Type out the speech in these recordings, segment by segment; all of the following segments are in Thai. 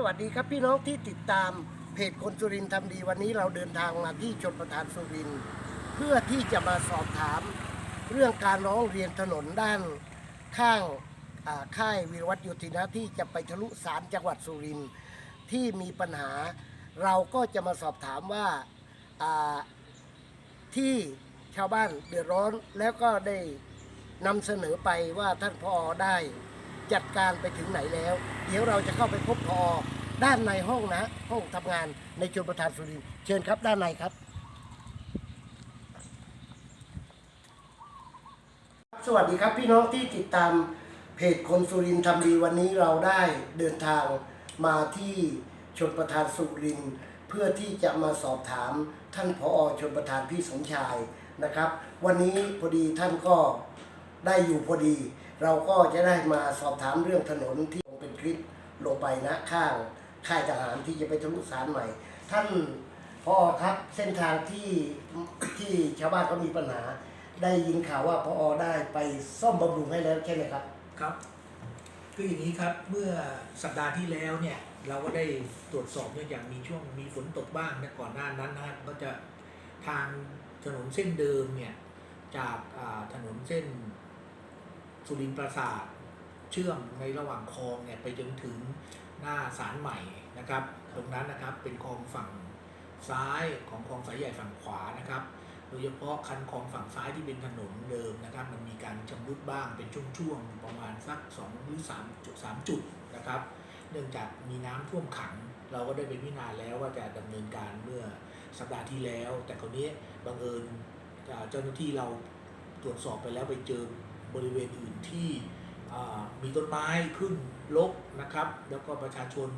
สวัสดีครับพี่น้องที่ติดตามเพจคนสุรินทร์ทำดีวันนี้เราเดินทางมาที่ชนประทานสุรินทร์เพื่อที่จะมาสอบถาม เรื่องการร้องเรียนถนนด้านข้างค่ายวีรวัตโยธินะที่จะไปทะลุสารจังหวัดสุรินทร์ที่มีปัญหา เราก็จะมาสอบถามว่าอ่าที่ชาวบ้านเดือดร้อนแล้วก็ได้นำเสนอไปว่าท่านพอได้ จัดการไปถึงไหนแล้ว เดี๋ยวเราจะเข้าไปพบพอด้านในห้องนะห้องทำงานในชนประธานสุรินเชิญครับด้านในครับ สวัสดีครับพี่น้องที่ติดตามเพจคนสุรินทำดีวันนี้เราได้เดินทางมาที่ชนประธานสุรินเพื่อที่จะมาสอบถามท่านผอชนประธานพี่สมชายนะครับ วันนี้พอดีท่านก็ได้อยู่พอดี เราก็จะได้มาสอบถามเรื่องถนนที่เป็นคลิปลงไปนะข้างค่ายทหารที่จะไปทะลุสารใหม่ ท่านพอครับเส้นทางที่ที่ชาวบ้านเขามีปัญหา ได้ยินข่าวว่าพอได้ไปซ่อมบำรุงให้แล้วใช่ไหมครับครับคืออย่างนี้ครับเมื่อสัปดาห์ที่แล้วเนี่ยเราก็ได้ตรวจสอบเนื่องจากมีช่วงมีฝนตกบ้างนะก่อนหน้านั้นนะครับก็จะทางถนนเส้นเดิมเนี่ยจากถนนเส้น สุรินทร์ปราสาทเชื่อมในระหว่างคลองเนี่ยไปจนถึงหน้าศาลใหม่นะครับ ตรงนั้นนะครับเป็นคลองฝั่งซ้ายของคลองสายใหญ่ฝั่งขวานะครับ โดยเฉพาะคันคลองฝั่งซ้ายที่เป็นถนนเดิมนะครับ มันมีการชำรุดบ้างเป็นช่วงๆประมาณสัก2หรือ3จุด3จุดนะครับ เนื่องจากมีน้ำท่วมขัง เราก็ได้ไปพิจารณาแล้วว่าจะดำเนินการเมื่อสัปดาห์ที่แล้ว แต่คราวนี้บังเอิญเจ้าหน้าที่เราตรวจสอบไปแล้วไปเจอ บริเวณอื่นที่มีต้นไม้ขึ้นรกนะครับ แล้วก็ประชาชน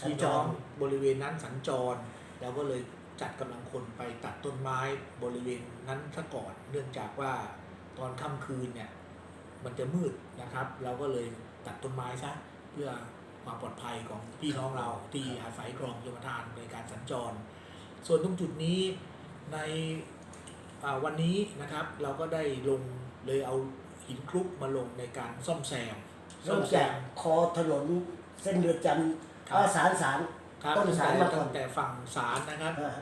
สัญพี่จรน้องบริเวณนั้นสัญจร แล้วก็เลยจัดกำลังคนไปตัดต้นไม้บริเวณนั้นซะก่อน เนื่องจากว่าตอนค่ำคืนเนี่ยมันจะมืดนะครับ เราก็เลยตัดต้นไม้ซะเพื่อความปลอดภัยของพี่น้องเราที่อาศัยคลองชลประทานในการสัญจร ส่วนตรงจุดนี้ในวันนี้นะครับเราก็ได้ลง เลยเอาหินคลุกมาลงในการซ่อมแซมเริ่มจากคอถนนเส้นเดือดจันทร์ครับอ่าสารสารครับต้นสายมาก่อนตั้งแต่ฝั่งศาลนะครับอ่า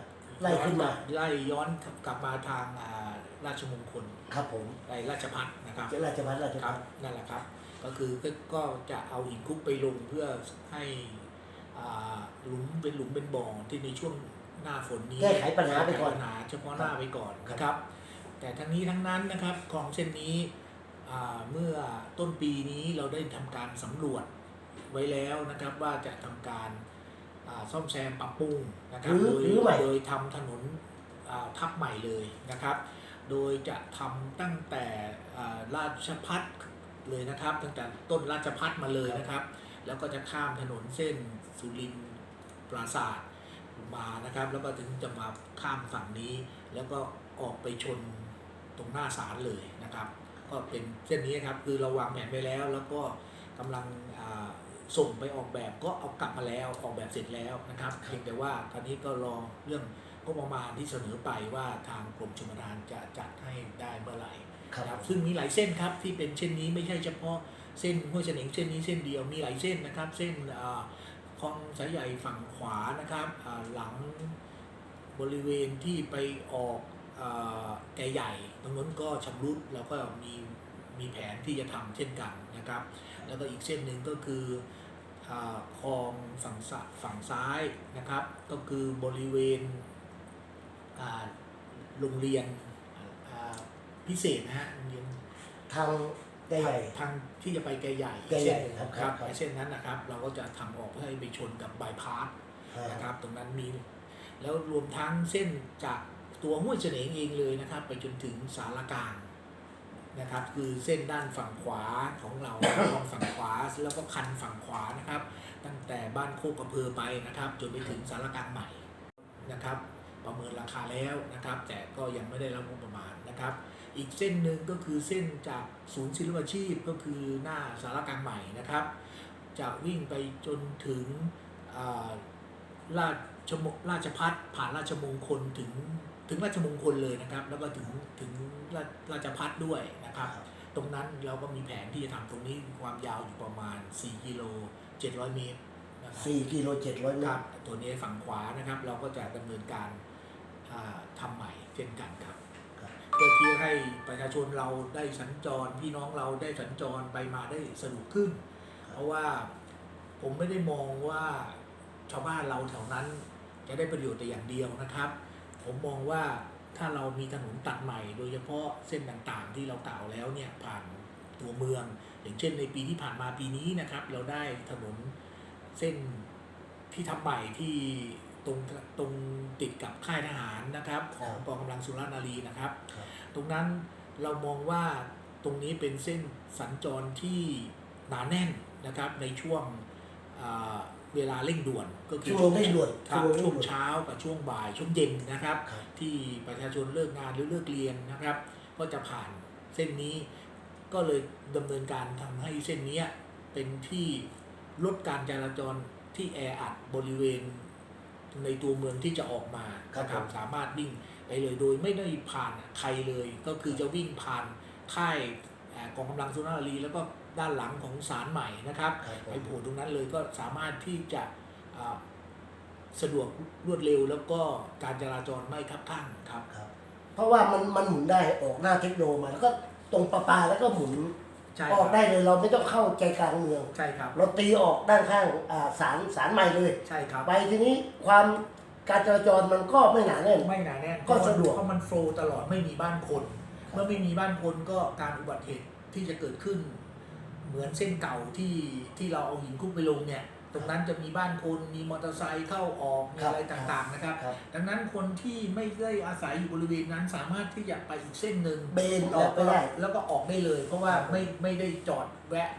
ไล่ขึ้นมาไล่ย้อนกลับมาทางอ่าราชมงคลครับผมไล่ราชพัฒนะครับเจ้าราชพัฒราชคพัรับฒนั่นแหละครับ ก็คือก็ก็จะเอาหินคลุกไปลงเพื่อให้อ่าหลุมเป็นหลุมเป็นบ่อที่ในช่วงหน้าฝนนี้แก้ไขปัญหาไปก่อนแก้ขปัญหาเฉพาะหน้าไปก่อนนะครับ แต่ทั้งนี้ทั้งนั้นนะครับคลองเส้นนี้อ่าเมื่อต้นปีนี้เราได้ทำการสำรวจไว้แล้วนะครับว่าจะทำการอ่าซ่อมแซมปรับปรุงนะครับหรือโดยหรือใหม่โดยทำถนนอ่าทับใหม่เลยนะครับ โดยจะทำตั้งแต่อ่าราชพัฒเลยนะครับ ตั้งแต่ต้นราชพัฒมาเลยนะครับ แล้วก็จะข้ามถนนเส้นสุรินทร์ปราสาทมานะครับ แล้วก็ถึงจะมาข้ามฝั่งนี้ แล้วก็ออกไปชน ตรงหน้าศาลเลยนะครับ ก็เป็นเส้นนี้ครับคือเราวางแผนไปแล้ว แล้วก็กำลังอ่าส่งไปออกแบบก็เอากลับมาแล้วออกแบบเสร็จแล้วนะครับเพียงแต่ว่าตอนนี้ก็รอเรื่องงบประมาณที่เสนอไปว่าทางกรมชลประทานจะจัดให้ได้เมื่อไหร่ครับครับซึ่งมีหลายเส้นครับที่เป็นเช่นนี้ไม่ใช่เฉพาะเส้นห้วยเฉลงเส้นนี้เส้นเดียวมีหลายเส้นนะครับ เส้นอ่าคลองสายใหญ่ฝั่งขวานะครับอ่าหลังบริเวณที่ไปออกอา แก่ใหญ่ตรงนั้นก็ชำรุดแล้วก็มีมีแผนที่จะทำเช่นกันนะครับ แล้วก็อีกเส้นหนึ่งก็คืออาคลองฝั่งสะฝั่งซ้ายนะครับ ก็คือบริเวณอ่าโรงเรียนอ่าพิเศษนะฮะโรงเรียนทางใหญ่ทางที่จะไปแกใหญ่แก่ใหญ่เส้นครับครับครับไอ้เส้นนั้นนะครับ เราก็จะทำออกเพื่อให้ไปชนกับบายพาสๆนะครับ ตรงนั้นมี แล้วรวมทั้งเส้นจาก ตัวห้วยเฉลงเองเลยนะครับ ไปจนถึงสารกลางนะครับ คือเส้นด้านฝั่งขวาของเราคลองฝั่งขวาแล้วก็คันฝั่งขวานะครับ ตั้งแต่บ้านโคกกระเพอไปนะครับ จนไปถึงสารกลางใหม่นะครับ ประเมินราคาแล้วนะครับ แต่ก็ยังไม่ได้รับงบประมาณนะครับ อีกเส้นหนึ่งก็คือเส้นจากศูนย์ศิลปาชีพก็คือหน้าสารกลางใหม่นะครับ จะวิ่งไปจนถึงราชมราชพัฒผ่านราชมงคลถึง ถึงราชมงคลเลยนะครับ แล้วก็ถึงถึงราราชพัฒด้วยนะครับ ตรงนั้นเราก็มีแผนที่จะทำตรงนี้ความยาวอยู่ประมาณ 4 กิโล 700 เมตรนนะครับ4กิโล700เมครัตบรตัวนี้ฝั่งขวานะครับ เราก็จะดำเนินการอ่าทำใหม่เช่นกันครับครับเพื่อที่ให้ประชาชนเราได้สัญจรพี่น้องเราได้สัญจรไปมาได้สะดวกขึ้น เพราะว่าผมไม่ได้มองว่าชาวบ้านเราแถวนั้นจะได้ประโยชน์แต่อย่างเดียวนะครับ ผมมองว่าถ้าเรามีถนนตัดใหม่ โดยเฉพาะเส้นต่างๆ ที่เรากล่าวแล้วเนี่ยผ่านตัวเมือง อย่างเช่นในปีที่ผ่านมาปีนี้นะครับ เราได้ถนนเส้นที่ทำใหม่ที่ตรงตรงติดกับค่ายทหารนะครับ ของกองกำลังสุรนารีนะครับครับตรงนั้นเรามองว่าตรงนี้เป็นเส้นสัญจรที่หนาแน่นนะครับในช่วงอ่า เวลาเร่งด่วนก็คือช่วงเร่งด่วนครับช่วงเร่งด่วนช่วงเช้ากับช่วงบ่ายช่วงเย็นนะครับครับ ที่ประชาชนเลิกงานหรือเลิกเรียนนะครับ ก็จะผ่านเส้นนี้ก็เลยดำเนินการทำให้เส้นเนี้ยเป็นที่ลดการจราจรที่แออัดบริเวณ ในตัวเมืองที่จะออกมาครับนะครับผมสามารถวิ่งไปเลยโดยไม่ได้ผ่านใครเลย ก็คือจะวิ่งผ่านค่ายเอ่อกองกำลังสุนทรรีแล้วก็ ด้านหลังของศาลใหม่นะครับครับผไปมโผล่ตรงนั้นเลยก็สามารถที่จะอ่าสะดวกรวดเร็วแล้วก็การจราจรไม่คับข้างครับครับ เพราะว่ามันมันหมุนได้ออกหน้าเทคโนมาแล้วก็ตรงประปาแล้วก็หมุนใช่อคอกรับได้เลยเราไม่ต้องเข้าใจกลางเมืองใช่ครับเราตีออกด้านข้างอ่าสารสารใหม่เลยใช่ครับไปทีนี้ความการจราจรมันก็ไม่หนาแน่นไม่หนาแน่นก็สะดวกเพราะมันโฟลว์ตลอดไม่มีบ้านคน เมื่อไม่มีบ้านคนก็การอุบัติเหตุที่จะเกิดขึ้น เหมือนเส้นเก่าที่ที่เราเอาหินคลุกไปลงเนี่ยตรงนั้นจะมีบ้านคนมีมอเตอร์ไซค์เข้าออกมีครับอะไรต่างๆนะครับครับ ดังนั้นคนที่ไม่ได้อาศัยอยู่บริเวณนั้นสามารถที่จะไปอีกเส้นหนึ่งเบนออกไปได้แล้วก็ออกได้เลย เพราะว่าครับไม่ไม่ได้จอดแวะ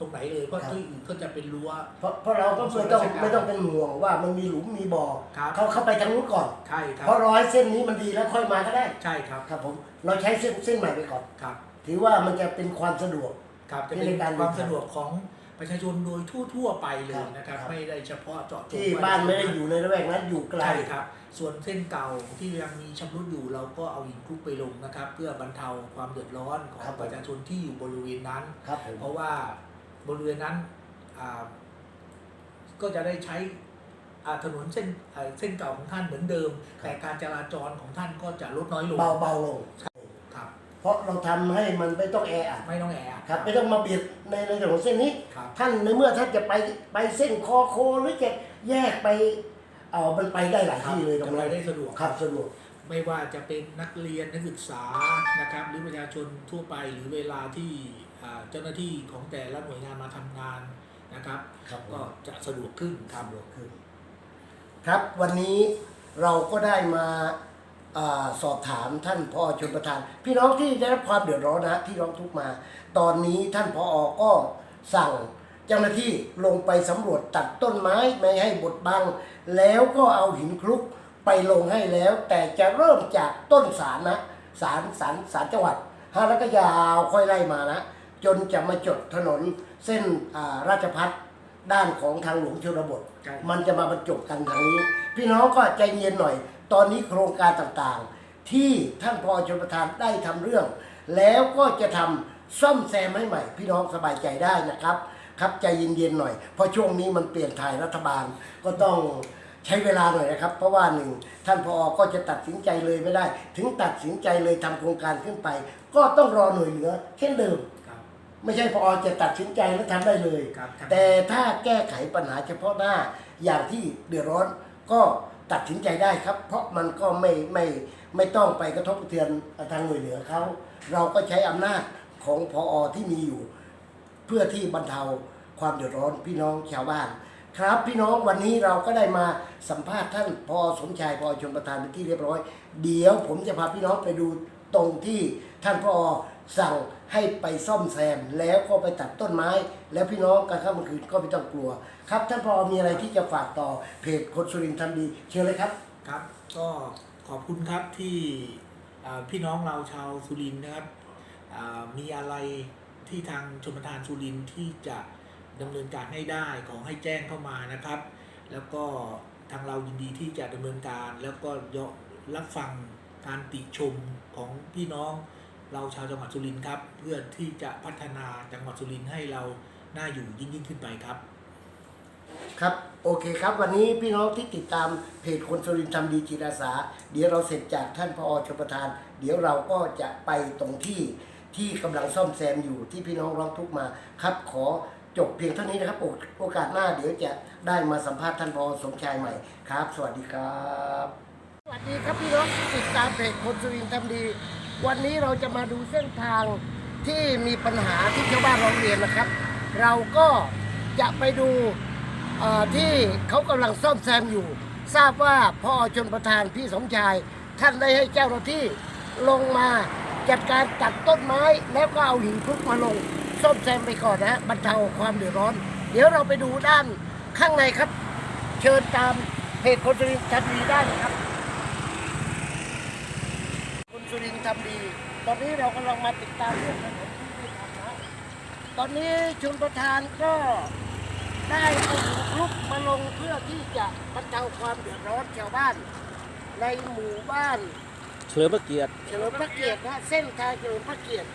ตรงไหนเลยเพราะครับที่อื่นก็จะเป็นรั้วเพราะเพราะเราก็ไม่ต้องส่วนราชการไม่ต้องเป็นห่วงว่ามันมีหลุมมีบ่อครับเขาเข้าไปทางนู้นก่อนใช่ครัเพราะร้อยเส้นนี้มันดีแล้วค่อยมาก็ได้ใช่ครับครับผมเราใช้เส้นเส้นใหม่ไปก่อนครับ ถือว่ามันจะเป็นความสะดวก ครับจะที่เป็นในการความเดินทางสะดวกของประชาชนโดยทั่ว ๆ ไปเลครัยบนะครับครับ ไม่ได้เฉพาะเจาะจงที่บ้านไม่ได้อยู่ในระแวกนั้นอยู่ไกลใช่ครับ ส่วนเส้นเก่าที่ยังมีชำรุดอยู่เราก็เอาหินคลุกไปลงนะครับ เพื่อบรรเทาความเดือดร้อนของครับผมประชาชนที่อยู่บริเวณนั้นครับผมเพราะว่าบริเวณนั้นอ่าก็จะได้ใช้อ่าถนนเส้นอ่าเส้นเก่าของท่านเหมือนเดิม แต่การจราจรของท่านก็จะลดน้อยลงเบาเบาลงค รับเพราะเราทำให้มันไม่ต้องแออัดไม่ต้องแออัด ครับไม่ต้องมาเบียดในในถนนเส้นนี้ ครับ ท่านในเมื่อท่านจะไปไปเส้นคอโคหรือจะแยกไปเออมันไปได้หลายที่เลยตรงจะไปนั้นได้สะดวก ครับสะดวก ไม่ว่าจะเป็นนักเรียนนักศึกษานะครับ หรือประชาชนทั่วไปหรือเวลาที่อ่าเจ้าหน้าที่ของแต่ละหน่วยงานมาทำงานนะครับ ครับผม ก็จะสะดวกขึ้นครับสะดวกขึ้นครับวันนี้เราก็ได้มาอา สอบถามท่านพอชนประธาน พี่น้องที่ได้รับความเดือดร้อนนะฮะที่ร้องทุกข์มา ตอนนี้ท่านพอก็สั่งเจ้าหน้าที่ลงไปสำรวจตัดต้นไม้ไม่ให้บดบัง แล้วก็เอาหินคลุกไปลงให้แล้ว แต่จะเริ่มจากต้นสารนะสารสารสารจังหวัดฮะแล้วก็ยาวค่อยไล่มานะ จนจะมาจดถนนเส้นอ่าราชพัฒด้านของทางหลวงชนบทใช่มันจะมาบรรจบกันทางนี้ พี่น้องก็ใจเย็นหน่อย ตอนนี้โครงการต่างๆ ที่ท่านพอชนประธานได้ทำเรื่อง แล้วก็จะทำซ่อมแซมให้ใหม่ พี่น้องสบายใจได้นะครับ ครับใจเย็นๆหน่อย เพราะช่วงนี้มันเปลี่ยนถ่ายรัฐบาลก็ต้องใช้เวลาหน่อยนะครับ เพราะว่าหนึ่งท่านพอก็จะตัดสินใจเลยไม่ได้ ถึงตัดสินใจเลยทำโครงการขึ้นไป ก็ต้องรอหน่วยเหลือเช่นเดิมครับไม่ใช่พอจะตัดสินใจแล้วทำได้เลยครับทำแต่ถ้าแก้ไขปัญหาเฉพาะหน้าอย่างที่เดือดร้อนก็ ตัดสินใจได้ครับ เพราะมันก็ไม่ไม่ไม่ต้องไปกระทบกระเทือนทางหน่วยเหนือเขาเราก็ใช้อำนาจของพออที่มีอยู่ เพื่อที่บรรเทาความเดือดร้อนพี่น้องชาวบ้าน ครับพี่น้องวันนี้เราก็ได้มาสัมภาษณ์ท่านพอสมชายพอชนประธานเป็นที่เรียบร้อย เดี๋ยวผมจะพาพี่น้องไปดูตรงที่ท่านพอ สั่งให้ไปซ่อมแซมแล้วก็ไปตัดต้นไม้ แล้วพี่น้องกางค่ำกลางคืนก็ไม่ต้องกลัว ครับท่านพอมีอะไรที่จะฝากต่อเพจคนสุรินทร์ทำดี เชิญเลยครับครับ ก็ขอบคุณครับที่พี่น้องเราชาวสุรินทร์นะครับมีอะไรที่ทางชมระทานสุรินทร์ที่จะดำเนินการให้ได้ขอให้แจ้งเข้ามานะครับ แล้วก็ทางเรายินดีที่จะดำเนินการแล้วก็ยรับฟังการติชมของพี่น้อง เราชาวจังหวัดสุรินทร์ครับ เพื่อที่จะพัฒนาจังหวัดสุรินทร์ให้เราน่าอยู่ยิ่งยิ่งขึ้นไปครับ ครับโอเคครับ วันนี้พี่น้องที่ติดตามเพจคนสุรินทร์ทำดีจิตอาสา เดี๋ยวเราเสร็จจากท่านพอชมประทาน เดี๋ยวเราก็จะไปตรงที่ที่กำลังซ่อมแซมอยู่ที่พี่น้องร้องทุกข์มาครับ ขอจบเพียงเท่านี้นะครับโอโอกาสหน้าเดี๋ยวจะได้มาสัมภาษณ์ท่านพอสมชายใหม่ครับ สวัสดีครับ สวัสดีครับพี่น้องที่ติดตามเพจคนสุรินทร์ทำดี วันนี้เราจะมาดูเส้นทางที่มีปัญหาที่ชาวบ้านร้องเรียนนะครับ เราก็จะไปดูที่เขากำลังซ่อมแซมอยู่ ทราบว่าพ่อชนประธานพี่สมชาย ท่านได้ให้เจ้าหน้าที่ลงมาจัดการตัดต้นไม้แล้วก็เอาหินคลุกมาลงซ่อมแซมไปก่อนนะฮะบรรเทาความเดือดร้อน เดี๋ยวเราไปดูด้านข้างในครับ เชิญตามเพจคนสุรินทร์ทันดีได้เลยครับ รินทร์ทำดี ตอนนี้เรากำลังมาติดตามเรื่องถนนที่ทำนะตอนนี้ชุนประธานก็ได้เอาหินคลุกมาลงเพื่อที่จะบรรเทาความเดือดร้อนชาวบ้าน ในหมู่บ้าน เฉลิมพระเกียรติเฉลิมพระเกียรตินะเส้นทางเฉลิมพระเกียรติ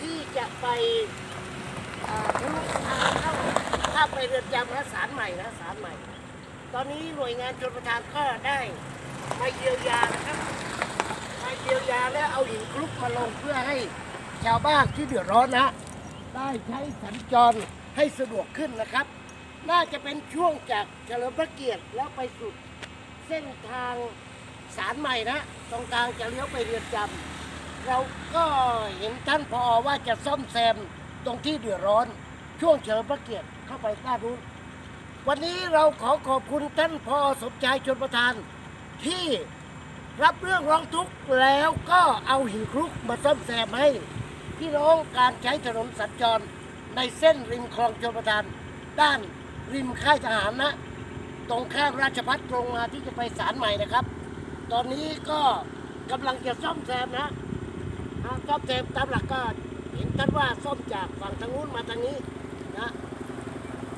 ที่จะไปอ่าทะลุทางเข้าข้าไปเรือนจำนะสารใหม่นะสารใหม่ ตอนนี้หน่วยงานชนประทานก็ได้มาเยียวยานะครับ เยียวยาและเอาหินคลุกมาลงเพื่อให้ชาวบ้านที่เดือดร้อนนะ ได้ใช้สัญจรให้สะดวกขึ้นนะครับ น่าจะเป็นช่วงจากเฉลิมพระเกียรติแล้วไปสุดเส้นทางสารใหม่นะ ตรงกลางจะเลี้ยวไปเรือนจำเราก็เห็นท่านพอว่าจะซ่อมแซมตรงที่เดือดร้อน ช่วงเฉลิมพระเกียรติเข้าไปด้านนู้นวันนี้เราขอขอบคุณท่านพอสมชายชนประธานที่ รับเรื่องร้องทุกข์แล้วก็เอาหินคลุกมาซ่อมแซมให้ พี่น้องการใช้ถนนสัญจรในเส้นริมคลองชนประทาน ด้านริมค่ายทหารนะ ตรงข้ามราชพัฒตรงมาที่จะไปศาลใหม่นะครับ ตอนนี้ก็กำลังจะซ่อมแซมนะซ่อมแซมตามหลักก็เห็นท่านว่าซ่อมจากฝั่งทางนู้นมาทางนี้นะ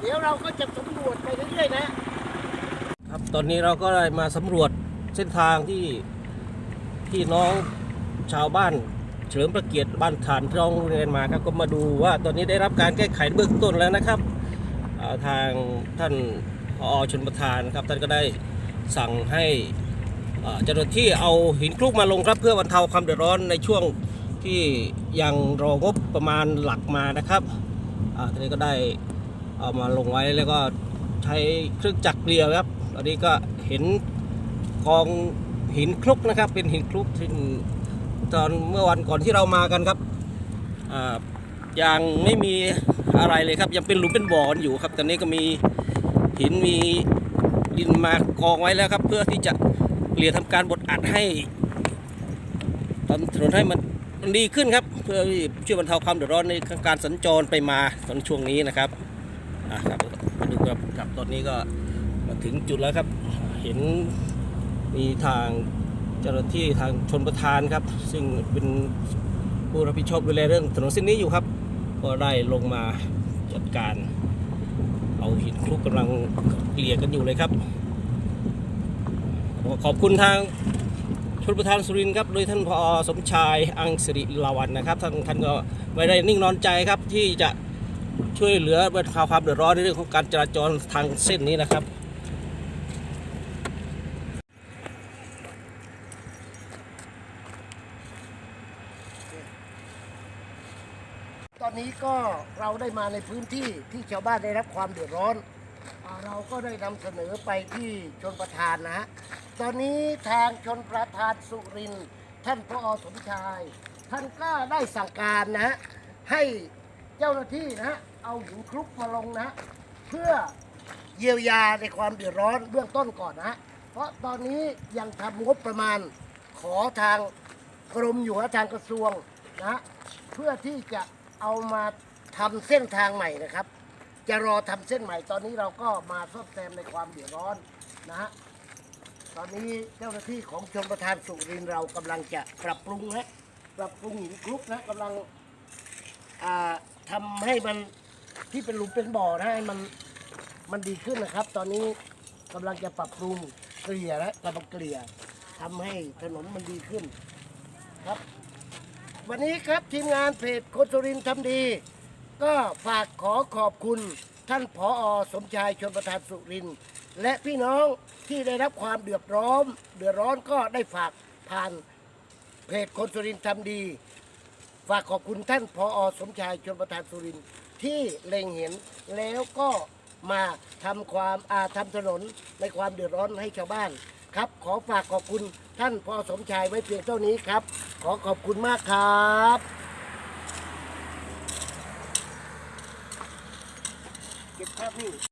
เดี๋ยวเราก็จะสำรวจไปเรื่อยๆนะครับ ตอนนี้เราก็ได้มาสำรวจ เส้นทางที่พี่น้องชาวบ้าน เฉลิมพระเกียรติบ้านฐานที่ร้องเรียนมาครับก็มาดูว่าตอนนี้ได้รับการแก้ไขเบื้องต้นแล้วนะครับาทางท่านอชนประธานครับท่านก็ได้สั่งให้เจ้าหน้าที่เอาหินคลุกมาลงครับเพื่อบรรเทาความเดือดร้อนในช่วงที่ยังรองบประมาณหลักมานะครับอ่านก็ได้เอามาลงไว้แล้วก็ใช้เครื่องจักรเกลียวครับตอนนี้ก็เห็น กองหินคลุกนะครับ เป็นหินคลุกที่ตอนเมื่อวันก่อนที่เรามากันครับยังไม่มีอะไรเลยครับ ยังเป็นหลุมเป็นบ่ออยู่ครับ ตอนนี้ก็มีหินมีดินมากองไว้แล้วครับ เพื่อที่จะเกลี่ยทำการบดอัดให้ทำถนนให้มันมันดีขึ้นครับ เพื่อช่วยบรรเทาความเดือดร้อนในการสัญจรไปมาตอนช่วงนี้นะครับอะครับดูครับครับตอนนี้ก็มาถึงจุดแล้วครับ เห็น มีทางเจ้าหน้าที่ทางชนประทานครับ ซึ่งเป็นผู้รับผิดชอบดูแลเรื่องถนนเส้นนี้อยู่ครับ ก็ได้ลงมาจัดการ เอาหินคลุกกำลังเกลี่ยกันอยู่เลยครับขอขอบคุณทางชนประธานสุรินทร์ครับโดยท่านพอสมชายอังสิริลาวันนะครับท่านท่านก็ไม่ได้นิ่งนอนใจครับที่จะช่วยเหลือบรรเทาความเดือดร้อนในเรื่องของการจราจรทางเส้นนี้นะครับ นี้ก็เราได้มาในพื้นที่ที่ชาวบ้านได้รับความเดือดร้อนอาเราก็ได้นำเสนอไปที่ชนประธานนะฮะตอนนี้ทางชนประธานสุรินทร์ท่านพอสมชาย ท่านก็ได้สั่งการนะฮะให้เจ้าหน้าที่นะฮะเอาหินคลุกมาลงนะเพื่อเยียวยาในความเดือดร้อนเบื้องต้นก่อนนะเพราะตอนนี้ยังทำงบประมาณขอทางกรมอยู่นะทางกระทรวงนะเพื่อที่จะ เอามาทำเส้นทางใหม่นะครับ จะรอทำเส้นใหม่ตอนนี้เราก็มาซ่อมแซมในความเดือดร้อนนะฮะตอนนี้เจ้าหน้าที่ของชมประธานสุรินทร์เรากำลังจะปรับปรุงนะปรับปรุงหินคลุกนะกำลังอ่าทำให้มันที่เป็นหลุมเป็นบ่อนะให้มันมันดีขึ้นนะครับ ตอนนี้กำลังจะปรับปรุงเกลี่ยนะกำลังเกลี่ยทำให้ถนนมันดีขึ้น ครับ วันนี้ครับทีมงานเพจคนสุรินทร์ทำดี ก็ฝากขอขอบคุณท่านผออสมชายชนประธานสุรินทร์และพี่น้องที่ได้รับความเดือดร้อนเดือดร้อนก็ได้ฝากผ่านเพจคนสุรินทร์ทำดี ฝากขอบคุณท่านพออสมชายชนประธานสุรินทร์ที่เล็งเห็นแล้วก็มาทำความอาทำถนนในความเดือดร้อนให้ชาวบ้าน ครับ ขอฝากขอบคุณท่านพอสมชายไว้เพียงเท่านี้ครับ ขอขอบคุณมากครับเก็บภาพนี่